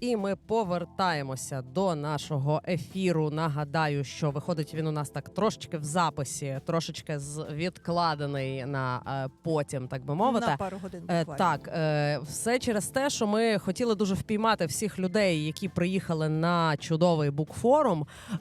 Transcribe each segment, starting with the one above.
І ми повертаємося до нашого ефіру. Нагадаю, що виходить він у нас так трошечки в записі, трошечки відкладений на е, потім, так би мовити. На пару годин Е. Так, е, все через те, що ми хотіли дуже впіймати всіх людей, які приїхали на чудовий букфорум, е,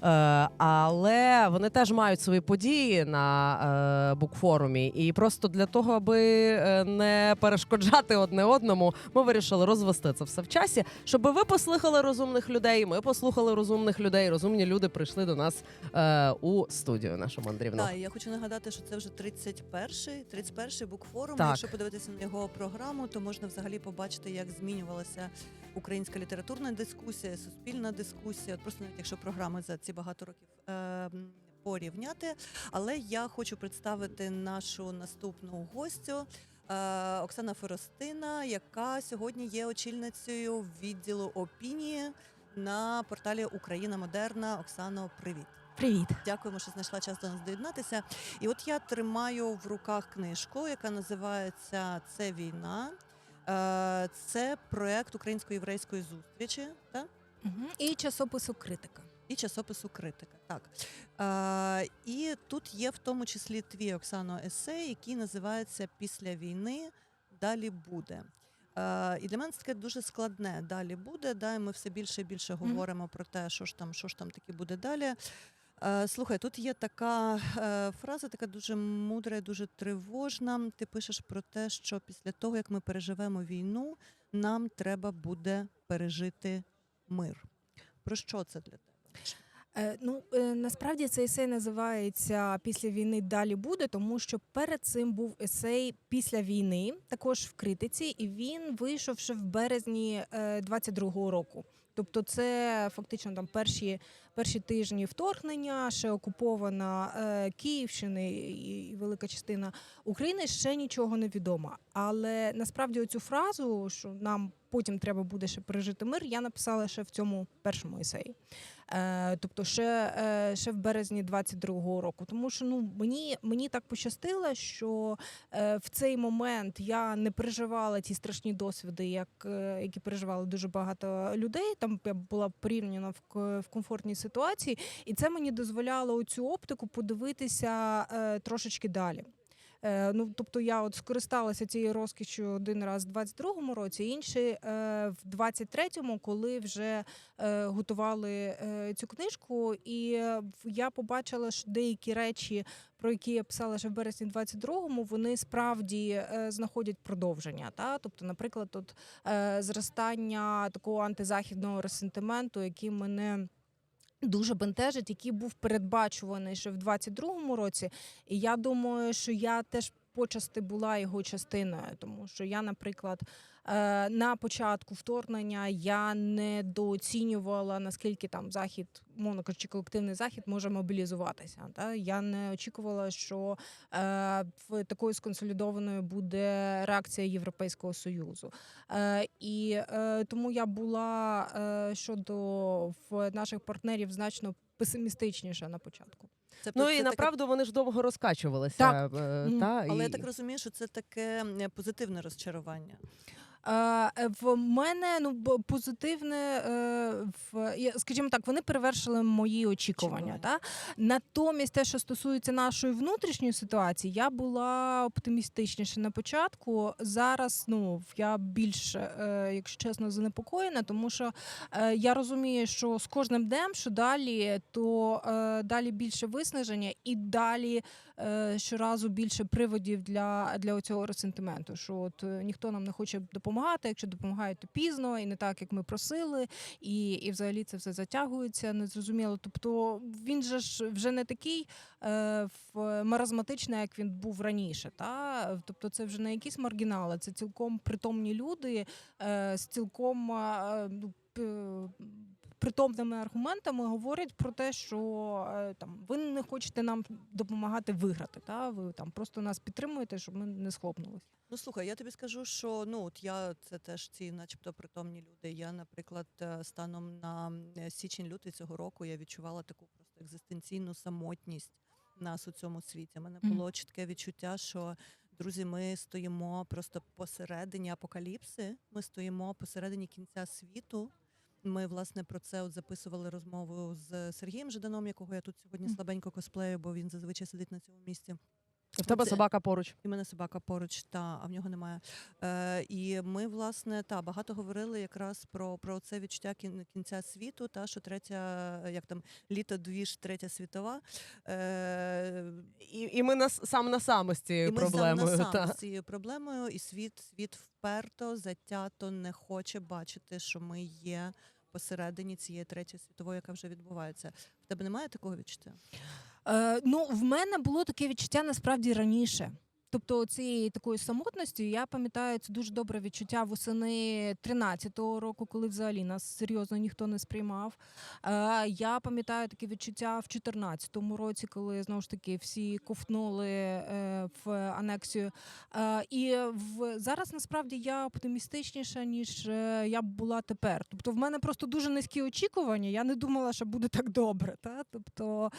але вони теж мають свої події на е, букфорумі. І просто для того, аби е, не перешкоджати одне одному, ми вирішили розвести це все в часі, щоб ви послухали розумних людей. Ми послухали розумних людей. Розумні люди прийшли до нас е, у студію. Нашу мандрівну. Так, я хочу нагадати, що це вже 31-й, 31-й букфорум. Так. Якщо подивитися на його програму, то можна взагалі побачити, як змінювалася українська літературна дискусія, суспільна дискусія. От просто навіть якщо програми за ці багато років е, порівняти. Але я хочу представити нашу наступну гостю. Е, Оксана Форостина, яка сьогодні є очільницею відділу опінії на порталі Україна Модерна. Оксано, привіт. Привіт. Дякуємо, що знайшла час до нас доєднатися. І от я тримаю в руках книжку, яка називається Це війна. Е, Це проект українсько-єврейської зустрічі так? Угу. І часопису критика. І часопису критика. Так. Е, І тут є в тому числі твій Оксано есей, який називається Після війни далі буде. І для мене це таке дуже складне. Далі буде. Да, і ми все більше і більше говоримо про те, що ж там, що ж там таке буде далі. Слухай, тут є така е, фраза, така дуже мудра, і дуже тривожна. Ти пишеш про те, що після того, як ми переживемо війну, нам треба буде пережити мир. Про що це для тебе? Е, ну е, насправді цей есей називається Після війни далі буде, тому що перед цим був есей після війни, також в критиці, і він вийшов ще в березні е, 22-го року. Тобто, це фактично там перші, перші тижні вторгнення, ще окупована е, Київщина і, велика частина України ще нічого не відомо. Але насправді оцю фразу, що нам потім треба буде ще пережити мир, я написала ще в цьому першому есеї. Е, тобто ще, е, ще в березні 22-го року. Тому що ну мені, мені так пощастило, що в цей момент я не переживала ті страшні досвіди, як, які переживали дуже багато людей. Там я була порівняна в, в комфортній ситуації, і це мені дозволяло цю оптику подивитися е, трошечки далі. Е, ну, тобто я от скористалася цією розкішю один раз в 22-му році, інший е, в 23-му, коли вже е, готували е, цю книжку, і е, я побачила, що деякі речі, про які я писала ще в березні 22-му, вони справді е, знаходять продовження. Та? Тобто, наприклад, от, е, зростання такого антизахідного ресентименту, який мене. Дуже бентежить, який був передбачуваний ще в 22-му році. І я думаю, що я теж почасти була його частиною, тому що я, наприклад, на початку вторгнення я не дооцінювала наскільки там захід, мовно кажучи, колективний захід може мобілізуватися. Та я не очікувала, що е, в такою сконсолідованою буде реакція Європейського союзу. Е, і е, тому я була е, щодо в наших партнерів значно песимістичніша на початку. Тобто Ну це і таке- направду вони ж довго розкачувалися. Так. е. Та, Але і... я так розумію, що це таке е, позитивне розчарування. Е, В мене ну позитивне, е, в скажімо так, вони перевершили мої очікування. Та натомість, те, що стосується нашої внутрішньої ситуації, я була оптимістичніше на початку. Зараз ну я більш, е, якщо чесно, занепокоєна, тому що я розумію, що з кожним днем, що далі, то далі більше виснаження і далі щоразу більше приводів для, для цього ресентименту. Що от ніхто нам не хоче допомагати, якщо допомагають, то пізно і не так, як ми просили, і, і взагалі це все затягується, незрозуміло. Тобто він же ж вже не такий е, маразматичний, як він був раніше. Та? Тобто це вже не якісь маргінали, це цілком притомні люди е, з цілком. е, Притомними аргументами говорять про те, що е, там ви не хочете нам допомагати виграти. Та ви там просто нас підтримуєте, щоб ми не схлопнулися. Ну слухай, я тобі скажу, що ну от я це теж ці, начебто, притомні люди. Я, наприклад, е, станом на е, січень-лютий цього року я відчувала таку просто екзистенційну самотність нас у цьому світі. У мене було чітке відчуття, що друзі, ми стоїмо просто посередині апокаліпси. Ми стоїмо посередині кінця світу. Ми власне про це от записували розмову з Сергієм Жиданом, якого я тут сьогодні слабенько косплею, бо він зазвичай сидить на цьому місці. В тебе Це- собака поруч. І в мене собака поруч, та а в нього немає. Е, і ми, власне, та багато говорили якраз про, про це відчуття кін- кінця світу, та що третя, як там літо двіж, третя світова. Е, І, і ми нас сам на сам з цією і ми проблемою. сам на сам та. з цією проблемою, і світ, світ вперто, затято не хоче бачити, що ми є посередині цієї третьої світової, яка вже відбувається. В тебе немає такого відчуття? Е, ну, в мене було таке відчуття насправді раніше. Тобто цієї такої самотності я пам'ятаю це дуже добре відчуття восени 13-го року, коли взагалі нас серйозно ніхто не сприймав. Е, я пам'ятаю таке відчуття в 14-му році, коли знову ж таки всі ковтнули е, в анексію. Е, і зараз насправді я оптимістичніша, ніж я б була тепер. Тобто, в мене просто дуже низькі очікування. Я не думала, що буде так добре. Та? Тобто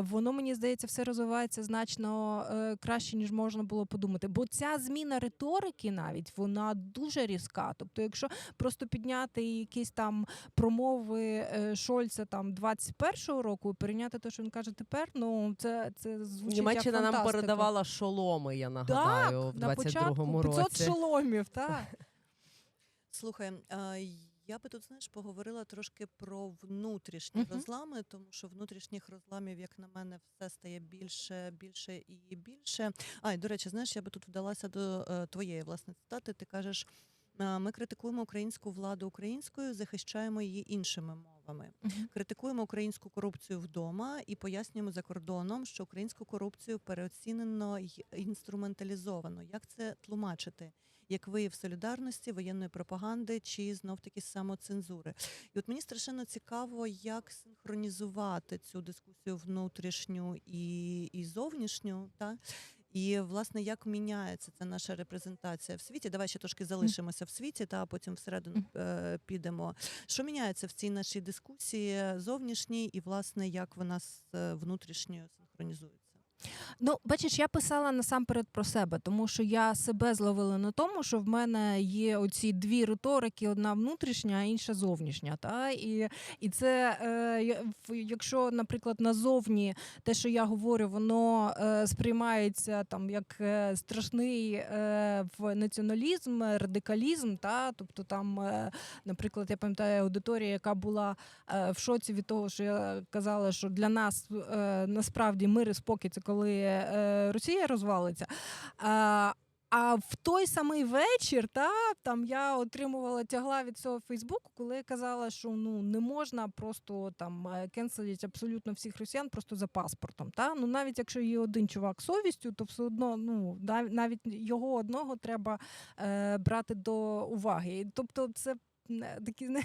воно мені здається, все розвивається значно краще, ніж можна було подумати. Бо ця зміна риторики навіть вона дуже різка. Тобто, якщо просто підняти якісь там промови е, Шольца там 21-го року і перейняти те, що він каже тепер, ну це, це звучить Німеччина як нам передавала шоломи, я так, нагадаю, в на початку 22-му 500 шоломів, так. Слухай, я би тут знаєш поговорила трошки про внутрішні Мгм. розлами, тому що внутрішніх розламів, як на мене, все стає більше, більше і більше. А і до речі, знаєш, я би тут вдалася до е, твоєї власне цитати. Ти кажеш. «А, Ми критикуємо українську владу українською, захищаємо її іншими мовами. Критикуємо українську корупцію вдома і пояснюємо за кордоном, що українську корупцію переоцінено й інструменталізовано. Як це тлумачити? Як вияв солідарності, воєнної пропаганди чи знов таки самоцензури? І от мені страшенно цікаво, як синхронізувати цю дискусію внутрішню і, і зовнішню, та і власне як міняється ця наша репрезентація в світі? Давай ще трошки залишимося в світі, та потім всередину е, підемо. Що міняється в цій нашій дискусії зовнішній, і власне як вона з е, внутрішньою синхронізується? Ну, бачиш, я писала насамперед про себе, тому що я себе зловила на тому, що в мене є оці дві риторики: одна внутрішня, а інша зовнішня. Та? І, і це, е, якщо, наприклад, назовні те, що я говорю, воно е, сприймається там як е, страшний е, в націоналізм, радикалізм, та? тобто там, е, наприклад, я пам'ятаю аудиторія, яка була е, в шоці від того, що я казала, що для нас е, насправді мир і спокій це коли е, Росія розвалиться. А, в той самий вечір та, там я отримувала тягла від цього Фейсбуку, коли я казала, що ну не можна просто там е, кенселити абсолютно всіх росіян просто за паспортом. Та? Ну навіть якщо є один чувак з совістю, то все одно ну навіть його одного треба е, брати до уваги. Тобто, це такі не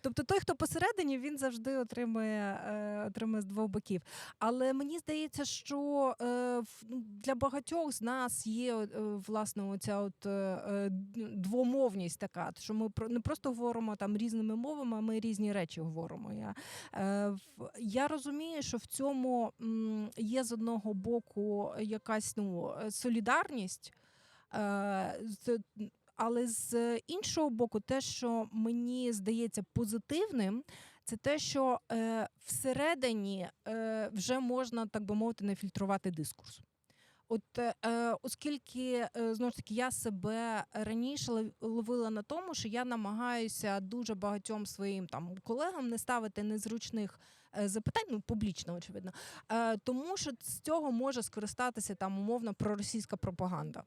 тобто той, хто посередині, він завжди отримує, е, отримує з двох боків. Але мені здається, що е, ну, для багатьох з нас є е, власне оця от двомовність така, що ми не просто говоримо там різними мовами, а ми різні речі говоримо. Я, я розумію, що в цьому є з одного боку якась ну, солідарність. Е, але з іншого боку, те, що мені здається позитивним, це те, що е, всередині е, вже можна, так би мовити, не фільтрувати дискурс. От е, е, оскільки е, знову ж таки я себе раніше лов- ловила на тому, що я намагаюся дуже багатьом своїм там колегам не ставити незручних е, запитань, ну публічно, очевидно, е, тому що з цього може скористатися там умовно проросійська пропаганда.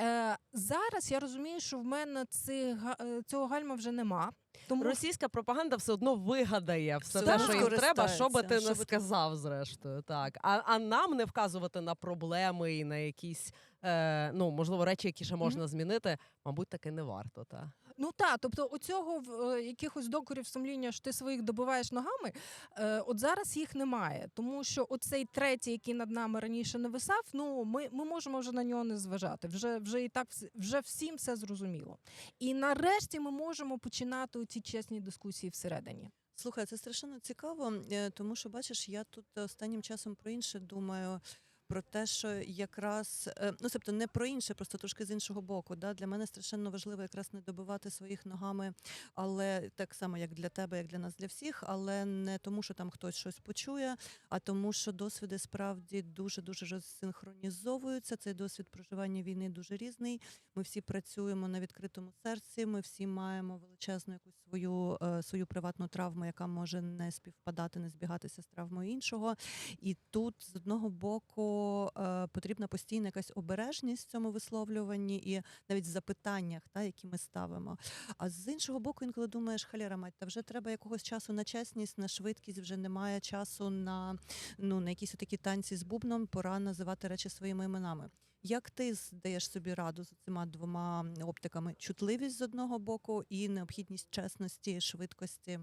Е, зараз я розумію, що в мене цих, е, цього гальма вже нема. Тому Російська пропаганда все одно вигадає все те, що їм треба, що би ти не сказав, зрештою. Так. А, а нам не вказувати на проблеми і на якісь, е, ну, можливо, речі, які ще можна змінити, мабуть, таки не варто. Та. Ну так, тобто оцього в- е, якихось докорів сумління, що ти своїх добиваєш ногами, е, от зараз їх немає. Тому що оцей третій, який над нами раніше не висав, ну ми, ми можемо вже на нього не зважати. Вже вже і так вже всім все зрозуміло. І нарешті ми можемо починати ці чесні дискусії всередині. Слухай, це страшенно цікаво, е, тому що бачиш, я тут останнім часом про інше думаю. Про те, що якраз е, ну тобто не про інше, просто трошки з іншого боку. Да? Для мене страшенно важливо якраз не добивати своїх ногами, але так само, як для тебе, як для нас, для всіх, але не тому, що там хтось щось почує, а тому, що досвіди справді дуже дуже розсинхронізовуються. Цей досвід проживання війни дуже різний. Ми всі працюємо на відкритому серці. Ми всі маємо величезну якусь свою, е, свою приватну травму, яка може не співпадати, не збігатися з травмою іншого. І тут з одного боку е, потрібна постійна якась обережність в цьому висловлюванні і навіть в запитаннях, та, які ми ставимо. А з іншого боку, інколи думаєш, халяра мать, та вже треба якогось часу на чесність, на швидкість, вже немає часу на, ну, на якісь такі танці з бубном, пора називати речі своїми іменами. Як ти здаєш собі раду з цими двома оптиками? Чутливість з одного боку і необхідність чесності, швидкості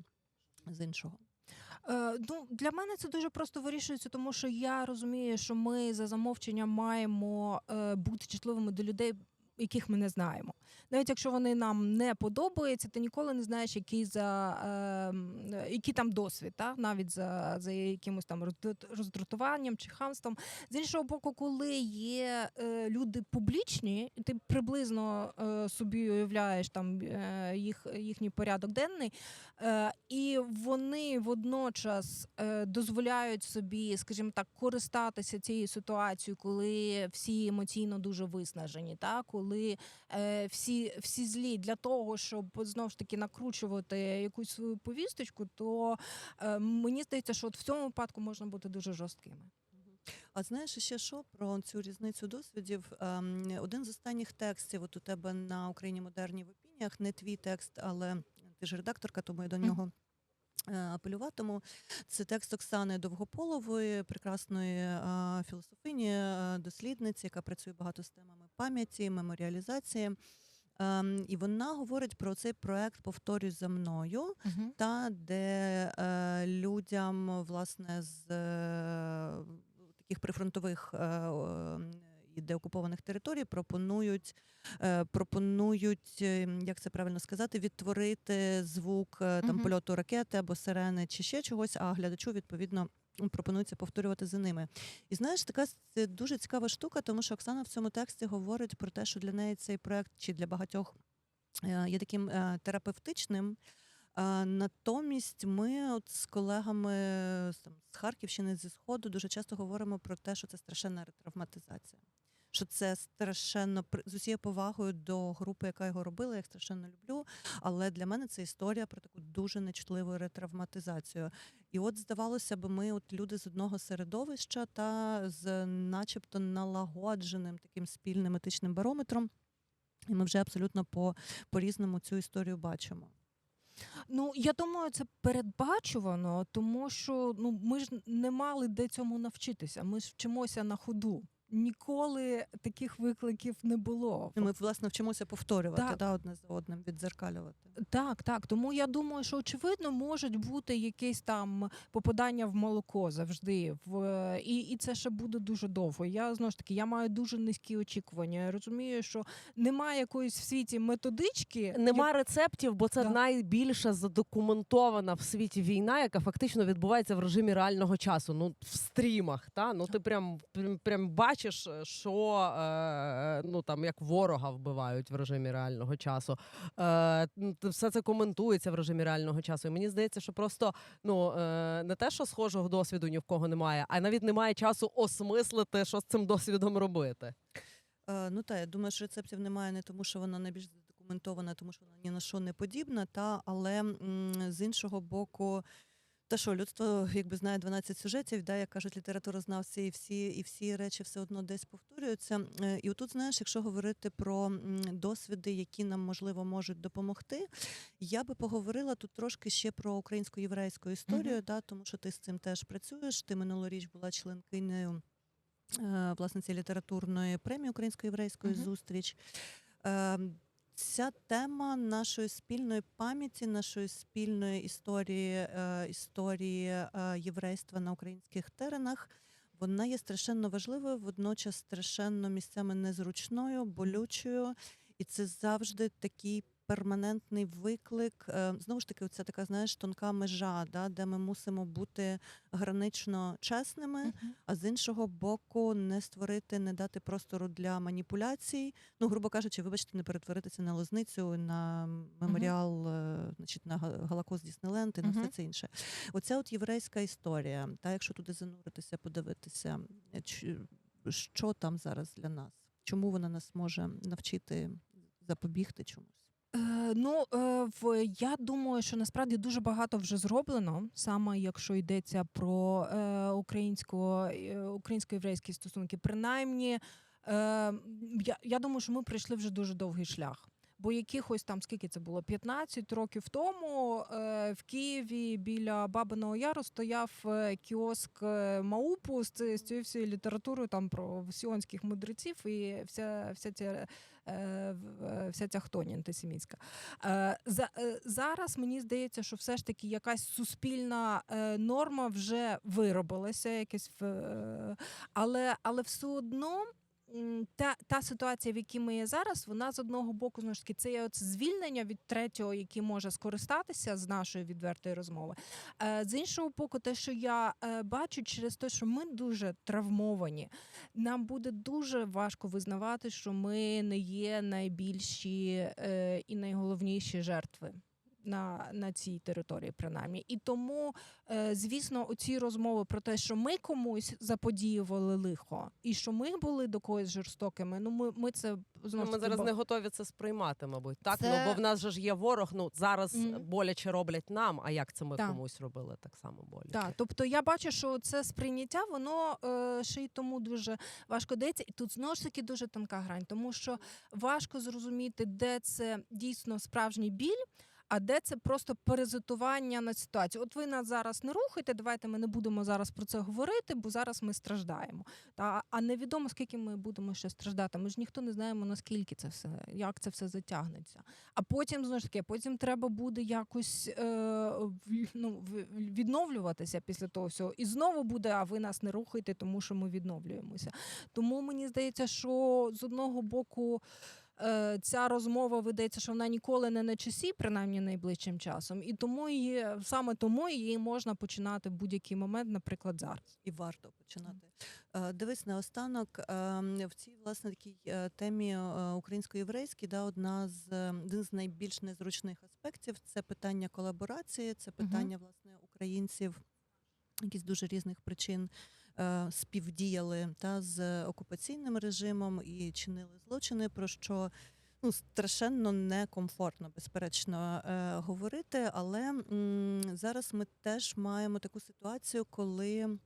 з іншого? Е, ну, для мене це дуже просто вирішується, тому що я розумію, що ми за замовченням маємо е, бути чутливими до людей. Яких ми не знаємо, навіть якщо вони нам не подобаються, ти ніколи не знаєш, який за е, який там досвід, та? навіть за, за якимось там роздратуванням чи хамством. З іншого боку, коли є е, люди публічні, ти приблизно е, собі уявляєш там е, їх, їхній порядок денний, Е, і вони водночас е, дозволяють собі, скажімо так, користатися цією ситуацією, коли всі емоційно дуже виснажені, та коли е, всі, всі злі для того, щоб знову ж таки накручувати якусь свою повісточку, то е, мені здається, що от в цьому випадку можна бути дуже жорсткими. А знаєш ще що про цю різницю досвідів? Ем, Один з останніх текстів, от у тебе на Україні модерні в опініях, не твій текст, але ти ж редакторка, тому я до нього. Е, Апелюватиму це текст Оксани Довгополової, прекрасної е, філософині, е, дослідниці, яка працює багато з темами пам'яті, меморіалізації. Ем, І вона говорить про цей проект Повторюй за мною, та де людям власне з таких прифронтових і деокупованих територій пропонують, е, пропонують, е, як це правильно сказати, відтворити звук е, там польоту ракети або сирени чи ще чогось, а глядачу відповідно. Пропонується повторювати за ними. І знаєш, така це дуже цікава штука, тому що Оксана в цьому тексті говорить про те, що для неї цей проект чи для багатьох є таким терапевтичним. Натомість ми от з колегами з Харківщини, зі Сходу дуже часто говоримо про те, що це страшенна ретравматизація. Що це страшенно з усією повагою до групи, яка його робила, я їх страшенно люблю. Але для мене це історія про таку дуже нечутливу ретравматизацію. І от здавалося б, ми, от люди з одного середовища, та з начебто налагодженим таким спільним етичним барометром, і ми вже абсолютно по, по-різному цю історію бачимо. Ну я думаю, це передбачувано, тому що ну ми ж не мали де цьому навчитися. Ми ж вчимося на ходу. Ніколи таких викликів не було. Ми власне вчимося повторювати Так. да, одне за одним, віддзеркалювати. Так, так. Тому я думаю, що очевидно можуть бути якісь там попадання в молоко завжди. В і, і це ще буде дуже довго. Я знову ж таки я маю дуже низькі очікування. Я розумію, що немає якоїсь в світі методички. Нема рецептів, бо це Да. найбільша задокументована в світі війна, яка фактично відбувається в режимі реального часу. Ну в стрімах. Та ну ти прям прям, прям бачиш, що е, ну там як ворога вбивають в режимі реального часу. Е, все це коментується в режимі реального часу. І мені здається, що просто ну е, не те, що схожого досвіду ні в кого немає, а навіть немає часу осмислити, що з цим досвідом робити. Е, ну та я думаю, що рецептів немає не тому, що вона найбільш задокументована, тому що вона ні на що не подібна, та але м, з іншого боку. Та що, людство якби знає 12 сюжетів, да, як кажуть літературознавці, і всі, і всі речі все одно десь повторюються. Е, І отут, знаєш, якщо говорити про досвіди, які нам можливо можуть допомогти, я би поговорила тут трошки ще про українсько-єврейську історію, да, тому що ти з цим теж працюєш. Ти минулоріч була членкинею е, власне цієї літературної премії українсько-єврейської Мгм. зустріч. Ця тема нашої спільної пам'яті, нашої спільної історії, е, історії е, єврейства на українських теренах, вона є страшенно важливою, водночас страшенно місцями незручною, болючою, і це завжди такий перманентний виклик. Е, Знову ж таки, це така знаєш тонка межа, да, де ми мусимо бути гранично чесними, а з іншого боку, не створити, не дати простору для маніпуляцій. Ну, грубо кажучи, вибачте, не перетворитися на лозницю, на меморіал, е, значить, на Га- Галакост Діснейленд і на все це інше. Оця от єврейська історія, та якщо туди зануритися, подивитися, е, що там зараз для нас, чому вона нас може навчити запобігти чомусь. Е, ну, е, в, я думаю, що насправді дуже багато вже зроблено, саме якщо йдеться про е, українсько, е, українсько-єврейські стосунки. Принаймні, я, я думаю, що ми пройшли вже дуже довгий шлях. Бо якихось там, скільки це було, 15 років тому е, в Києві біля Бабиного Яру стояв е, кіоск е, Маупу з, цією всією літературою там про сіонських мудреців і вся, вся ця вся ця хтоня антисемітська. За, зараз мені здається, що все ж таки якась суспільна норма вже виробилася, е, але, але все одно. Та, та ситуація, в якій ми є зараз, вона з одного боку знову ж таки це є оце звільнення від третього, який може скористатися з нашої відвертої розмови. Е, З іншого боку, те, що я е, бачу через те, що ми дуже травмовані, нам буде дуже важко визнавати, що ми не є найбільші е, і найголовніші жертви. На, на цій території, принаймні, і тому, е, звісно, оці розмови про те, що ми комусь заподіювали лихо, і що ми були до когось жорстокими. Ну, ми, ми це Ну, знову ми зараз бо- не готові це сприймати, мабуть. Так, Це- ну бо в нас же ж є ворог. Ну зараз Мгм. боляче роблять нам. А як це ми Так. комусь робили так само боляче? Так, тобто я бачу, що це сприйняття, воно е, ще й тому дуже важко дається. І тут знову ж таки дуже тонка грань, тому що важко зрозуміти, де це дійсно справжній біль. А де це просто перезитування на ситуацію? От ви нас зараз не рухайте, давайте ми не будемо зараз про це говорити, бо зараз ми страждаємо. Та а невідомо скільки ми будемо ще страждати. Ми ж ніхто не знаємо наскільки це все, як це все затягнеться. А потім знову ж таки, потім треба буде якось е, ну, відновлюватися після того всього. І знову буде, а ви нас не рухайте, тому що ми відновлюємося. Тому мені здається, що з одного боку. Е, Ця розмова видається, що вона ніколи не на часі, принаймні найближчим часом, і тому її саме тому її можна починати в будь-який момент, наприклад, зараз. і варто починати. Е, Дивись наостанок е, в цій власне такій темі українсько-єврейській, да, одна з один з найбільш незручних аспектів це питання колаборації, це питання власне українців, які з дуже різних причин. Е, Співдіяли та з окупаційним режимом і чинили злочини, про що ну страшенно некомфортно, безперечно, е, говорити. Але зараз ми теж маємо таку ситуацію, коли е,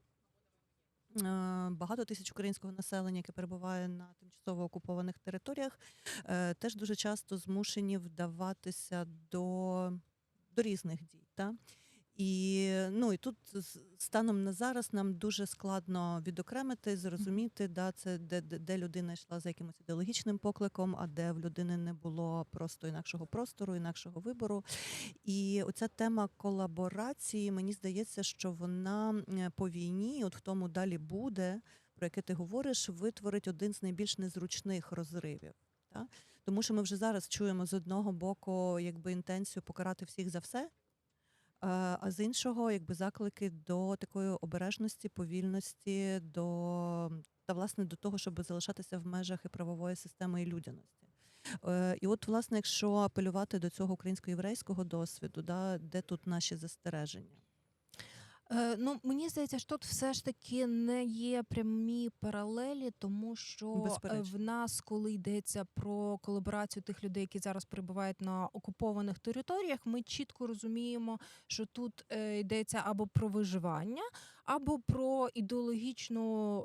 багато тисяч українського населення, яке перебуває на тимчасово окупованих територіях, теж дуже часто змушені вдаватися до, до різних дій. Та? І, ну, і тут станом на зараз нам дуже складно відокремити, зрозуміти, да, це де, де, де людина йшла за якимось ідеологічним покликом, а де в людини не було просто інакшого простору, інакшого вибору. І оця тема колаборації, мені здається, що вона е, по війні, от в тому далі буде, про яке ти говориш, витворить один з найбільш незручних розривів. Та? Тому що ми вже зараз чуємо з одного боку якби інтенцію покарати всіх за все. Е, А з іншого, якби заклики до такої обережності, повільності, до та власне до того, щоб залишатися в межах і правової системи і людяності. Е, І от, власне, якщо апелювати до цього українсько-єврейського досвіду, да, де тут наші застереження? Е, ну, мені здається, що тут все ж таки не є прямі паралелі, тому що е, Безперечно. в нас, коли йдеться про колаборацію тих людей, які зараз перебувають на окупованих територіях, ми чітко розуміємо, що тут е, йдеться або про виживання, або про ідеологічну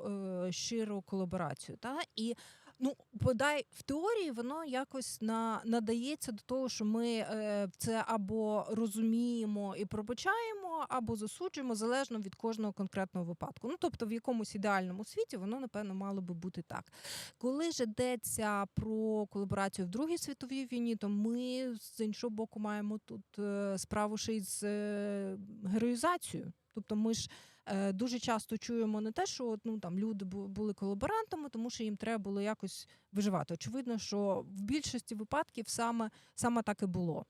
е, щиру колаборацію. Та? І Ну, бодай в теорії воно якось на, надається до того, що ми е, це або розуміємо і пробачаємо, або засуджуємо залежно від кожного конкретного випадку. Ну, тобто, в якомусь ідеальному світі воно, напевно, мало би бути так. Коли ж йдеться про колаборацію в Другій світовій війні, то ми з іншого боку маємо тут е, справу ще й з е, героїзацією Тобто, ми ж е, дуже часто чуємо не те, що ну там люди були колаборантами, тому що їм треба було якось виживати. Очевидно, що в більшості випадків саме, саме так і було.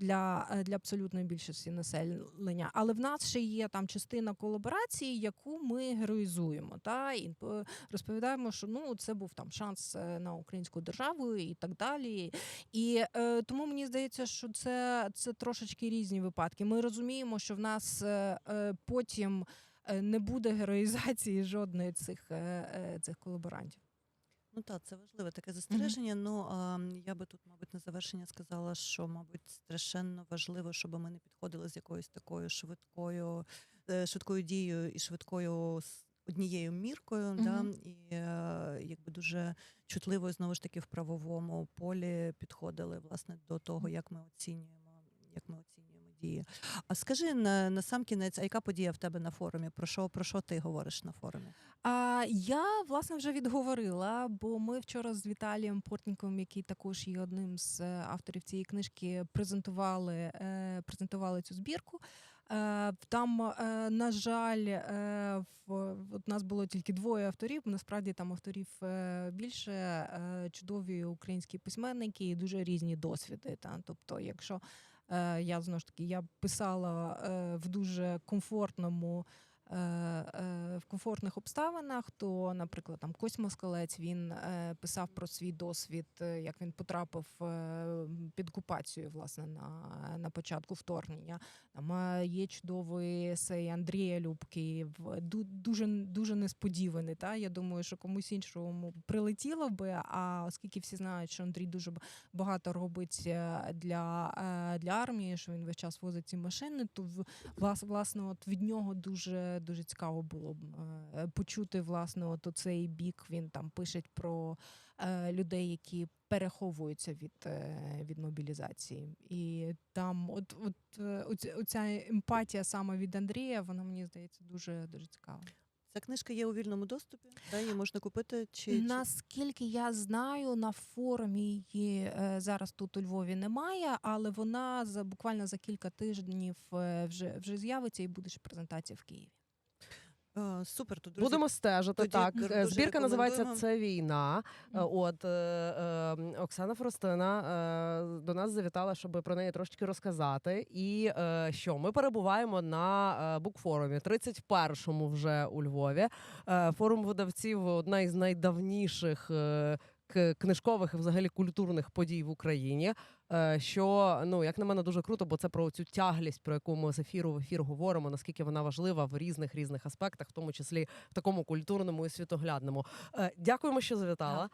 Для, е, для абсолютної більшості населення, але в нас ще є там частина колаборації, яку ми героїзуємо, та і е, розповідаємо, що ну це був там шанс е, на українську державу і так далі. І е, тому мені здається, що це, це трошечки різні випадки. Ми розуміємо, що в нас е, потім не буде героїзації жодної цих, цих колаборантів. Ну так, це важливе таке застереження. Ну а, я би тут, мабуть, на завершення сказала, що, мабуть, страшенно важливо, щоб ми не підходили з якоюсь такою швидкою, е, швидкою дією і швидкою однією міркою. Да? І е, якби дуже чутливо знову ж таки в правовому полі підходили власне до того, як ми оцінюємо, як ми оцінюємо дії. А скажи на, на сам кінець, а яка подія в тебе на форумі? Про що, про що ти говориш на форумі? А я власне вже відговорила, бо ми вчора з Віталієм Портніковим, який також є одним з е, авторів цієї книжки, презентували, е, презентували цю збірку. Е, Там, на жаль, в нас було тільки двоє авторів. Насправді там авторів більше чудові українські письменники і дуже різні досвіди. Та тобто, якщо я знову ж таки я писала е, в дуже комфортному. Е, е, В комфортних обставинах, то, наприклад, там Кось Москалець він е, писав про свій досвід, як він потрапив під окупацію, власне, на, на початку вторгнення. Там є чудовий есей Андрія Любки, ду- дуже дуже несподіваний. Та я думаю, що комусь іншому прилетіло би. А оскільки всі знають, що Андрій дуже багато робить для, для армії, що він весь час возить ці машини, то в- влас- власне, от від нього дуже дуже цікаво було б е, почути власне от цей бік. Він там пише про е, людей, які переховуються від, е, від мобілізації. І там, от, от оця, емпатія саме від Андрія, вона мені здається дуже дуже цікава. Ця книжка є у вільному доступі, да, її можна купити чи. Наскільки я знаю, на форумі її зараз тут у Львові немає, але вона за буквально за кілька тижнів вже вже з'явиться і буде ще презентація в Києві. Е, супер, то друзі, Будемо стежити. тоді так, дуже Е, збірка називається. Це війна. Е, От е, е, Оксана Фростина е, до нас завітала, щоб про неї трошки розказати. І е, що ми перебуваємо на букфорумі, 31-му вже у Львові. Е, форум видавців одна із найдавніших. е, Книжкових і взагалі культурних подій в Україні, Е, що ну як на мене дуже круто, бо це про цю тяглість, про яку ми з ефіру в ефір говоримо, наскільки вона важлива в різних різних аспектах, в тому числі в такому культурному і світоглядному. Е, Дякуємо, що завітала.